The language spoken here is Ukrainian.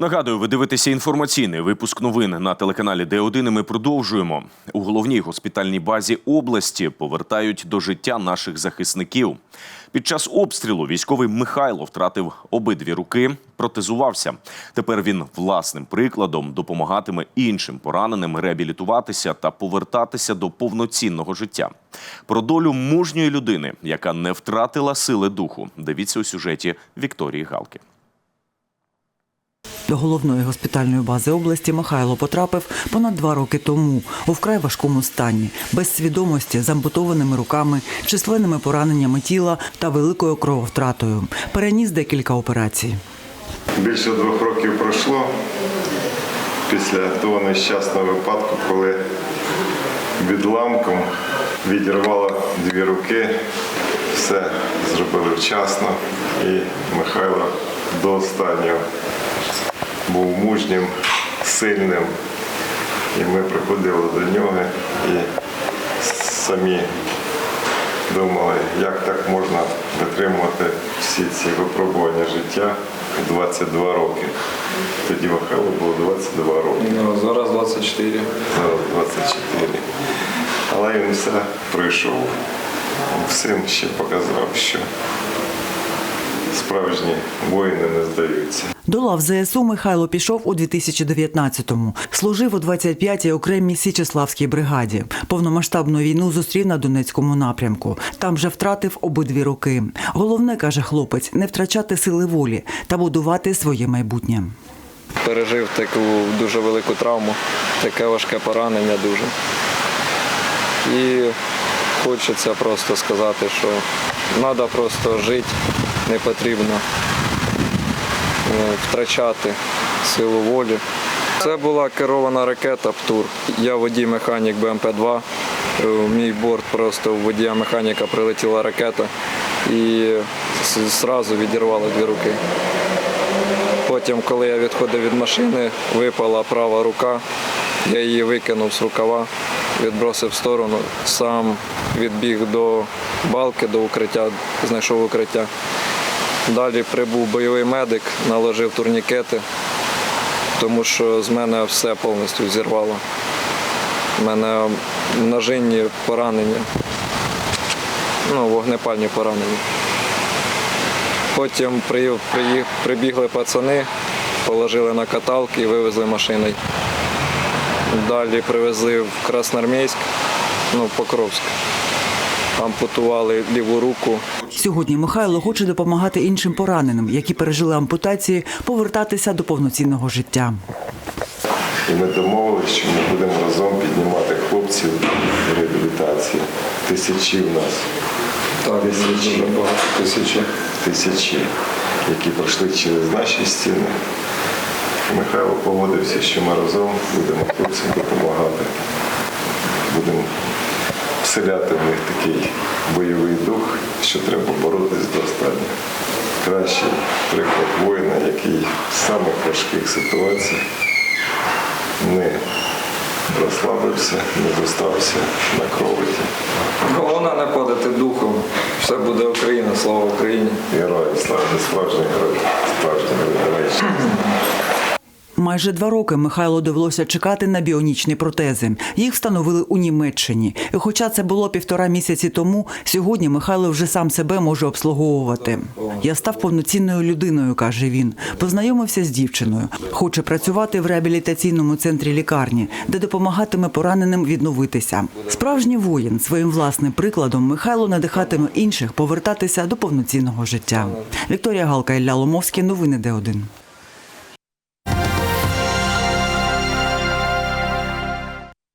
Нагадую, ви дивитеся інформаційний випуск новин на телеканалі Д1. і Ми продовжуємо у головній госпітальній базі області. Повертають до життя наших захисників. Під час обстрілу військовий Михайло втратив обидві руки, протезувався. Тепер він власним прикладом допомагатиме іншим пораненим реабілітуватися та повертатися до повноцінного життя. Про долю мужньої людини, яка не втратила сили духу. Дивіться у сюжеті Вікторії Галки. До головної госпітальної бази області Михайло потрапив понад два роки тому у вкрай важкому стані, без свідомості, з ампутованими руками, численними пораненнями тіла та великою крововтратою. Переніс декілька операцій. Більше двох років пройшло після того нещасного випадку, коли відламком відірвало дві руки, все зробили вчасно, і Михайло до останнього був мужнім, сильним. І ми приходили до нього і самі думали, як так можна витримувати всі ці випробування життя 22 роки. Тоді Михайло було 22 роки, Ну, зараз 24. зараз 24. Але він все пройшов. Всім ще показав, що справжні воїни не здаються. До лав ЗСУ Михайло пішов у 2019-му. Служив у 25-й окремій Січеславській бригаді. Повномасштабну війну зустрів на Донецькому напрямку. Там же втратив обидві руки. Головне, каже хлопець, не втрачати сили волі та будувати своє майбутнє. Пережив таку дуже велику травму, таке важке поранення дуже. І хочеться просто сказати, що треба просто жити, не потрібно е, втрачати силу волі. Це була керована ракета ПТУР. Я водій-механік БМП-2. Е, В мій борт просто у водія-механіка прилетіла ракета і одразу відірвало дві руки. Потім, коли я відходив від машини, випала права рука, я її викинув з рукава, відбросив в сторону, сам відбіг до балки, до укриття, знайшов укриття. Далі прибув бойовий медик, наложив турнікети, тому що з мене все повністю зірвало. У мене ножинні поранення, ну, вогнепальні поранення. Потім при- приї- прибігли пацани, положили на каталки і вивезли машиною. Далі привезли в Красноармійськ, ну, Покровськ. Ампутували ліву руку. Сьогодні Михайло хоче допомагати іншим пораненим, які пережили ампутації, повертатися до повноцінного життя. І ми домовилися, що ми будемо разом піднімати хлопців в реабілітації. Тисячі в нас. Так, Тисячі. тисячі. тисячі, які пройшли через наші стіни. Михайло погодився, що ми разом будемо хлопцям допомагати. Будемо вселяти в них такий бойовий дух, що треба боротись до останнього. Кращий приклад воїна, який в самих важких ситуаціях не розслабився, не достався на кровоті. Головне не падати духом. Все буде Україна, слава Україні. Героям слава справжніх героїв, справжніх героїв. Майже два роки Михайло довелося чекати на біонічні протези. Їх встановили у Німеччині. І хоча це було півтора місяці тому, сьогодні Михайло вже сам себе може обслуговувати. Я став повноцінною людиною, каже він. Познайомився з дівчиною. Хоче працювати в реабілітаційному центрі лікарні, де допомагатиме пораненим відновитися. Справжній воїн своїм власним прикладом Михайло надихатиме інших повертатися до повноцінного життя. Вікторія Галка Ілля Ломовський. Новини Д1.